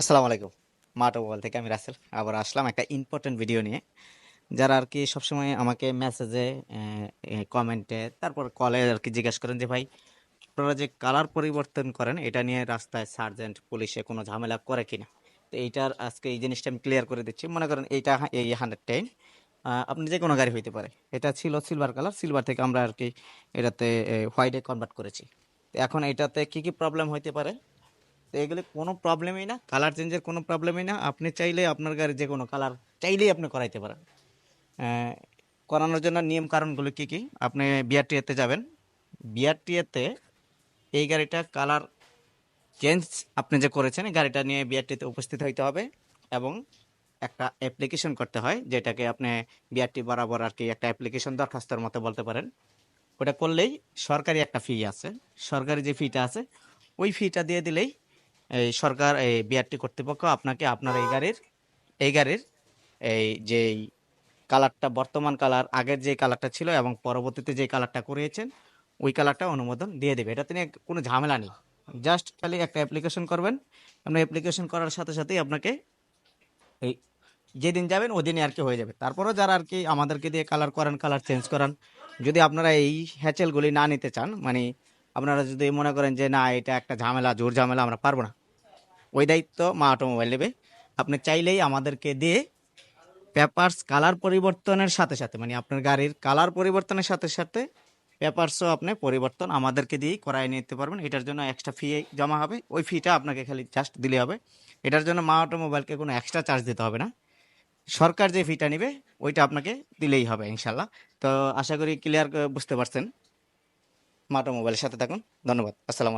আসসালামু আলাইকুম। মাটো মোবাইল থেকে আমি রাসেল। আবার আসলাম একটা ইম্পর্টেন্ট ভিডিও নিয়ে, যারা আর কি সবসময় আমাকে মেসেজে কমেন্টে তারপর কলে আর কি জিজ্ঞেস করেন যে, ভাই, আপনারা যে কালার পরিবর্তন করেন, এটা নিয়ে রাস্তায় সার্জেন্ট পুলিশে কোনো ঝামেলা করে কিনা? তো এইটার আজকে এই জিনিসটা আমি ক্লিয়ার করে দিচ্ছি। মনে করেন এইটা এই হান্ড্রেড টেন আপনি যে কোনো গাড়ি হইতে পারে। এটা ছিল সিলভার কালার সিলভার থেকে আমরা আর কি এটাতে হোয়াইটে কনভার্ট করেছি। তো এখন এটাতে কি কি প্রবলেম হইতে পারে? তো এগুলো কোনো প্রবলেমই না কালার চেঞ্জের কোনো প্রবলেমই না। আপনি চাইলে আপনার গাড়ি যে কোনো কালার চাইলেই আপনি করাইতে পারেন। করানোর জন্য নিয়ম কারণগুলো কী কি? আপনি বিআরটিএতে যাবেন। বিআরটিএতে এই গাড়িটা কালার চেঞ্জ আপনি যে করেছেন গাড়িটা নিয়ে বিআরটিতে উপস্থিত হইতে হবে এবং একটা অ্যাপ্লিকেশন করতে হয়, যেটাকে আপনি বিআরটি বরাবর আর কি একটা অ্যাপ্লিকেশন দরখাস্তর মতো বলতে পারেন। ওটা করলেই সরকারি একটা ফি আছে। সরকারি যে ফিটা আছে, ওই ফিটা দিয়ে দিলেই এই সরকার এই বিআরটি কর্তৃপক্ষ আপনাকে, আপনার এই গাড়ির এই গাড়ির এই যেই কালারটা, বর্তমান কালার, আগের যে কালারটা ছিল এবং পরবর্তীতে যে কালারটা করিয়েছেন, ওই কালারটা অনুমোদন দিয়ে দেবে। এটাতে নিয়ে কোনো ঝামেলা নেই। জাস্ট খালি একটা অ্যাপ্লিকেশন করবেন। আপনি অ্যাপ্লিকেশন করার সাথে সাথেই আপনাকে এই যেদিন যাবেন, ওদিনই আর কি হয়ে যাবে। তারপরেও যারা আর কি আমাদেরকে দিয়ে কালার করান, কালার চেঞ্জ করান, যদি আপনারা এই হ্যাচেলগুলি না নিতে চান মানে আপনারা যদি মনে করেন যে না, এটা একটা ঝামেলা, জোর ঝামেলা, আমরা পারব না। ওই দায়িত্ব মা অটোমোবাইল নেবে। আপনি চাইলেই আমাদেরকে দিয়ে পেপারস কালার পরিবর্তনের সাথে সাথে মানে আপনার গাড়ির কালার পরিবর্তনের সাথে সাথে পেপারসও আপনি পরিবর্তন আমাদেরকে দিয়েই করাই নিতে পারবেন। এটার জন্য এক্সট্রা ফি জমা হবে। ওই ফিটা আপনাকে খালি জাস্ট দিলে হবে। এটার জন্য মা অটোমোবাইলকে কোনো এক্সট্রা চার্জ দিতে হবে না। সরকার যে ফিটা নেবে, ওইটা আপনাকে দিলেই হবে ইনশাল্লাহ। তো আশা করি ক্লিয়ার বুঝতে পারছেন। মা অটোমোবাইলের সাথে থাকুন। ধন্যবাদ। আসসালাম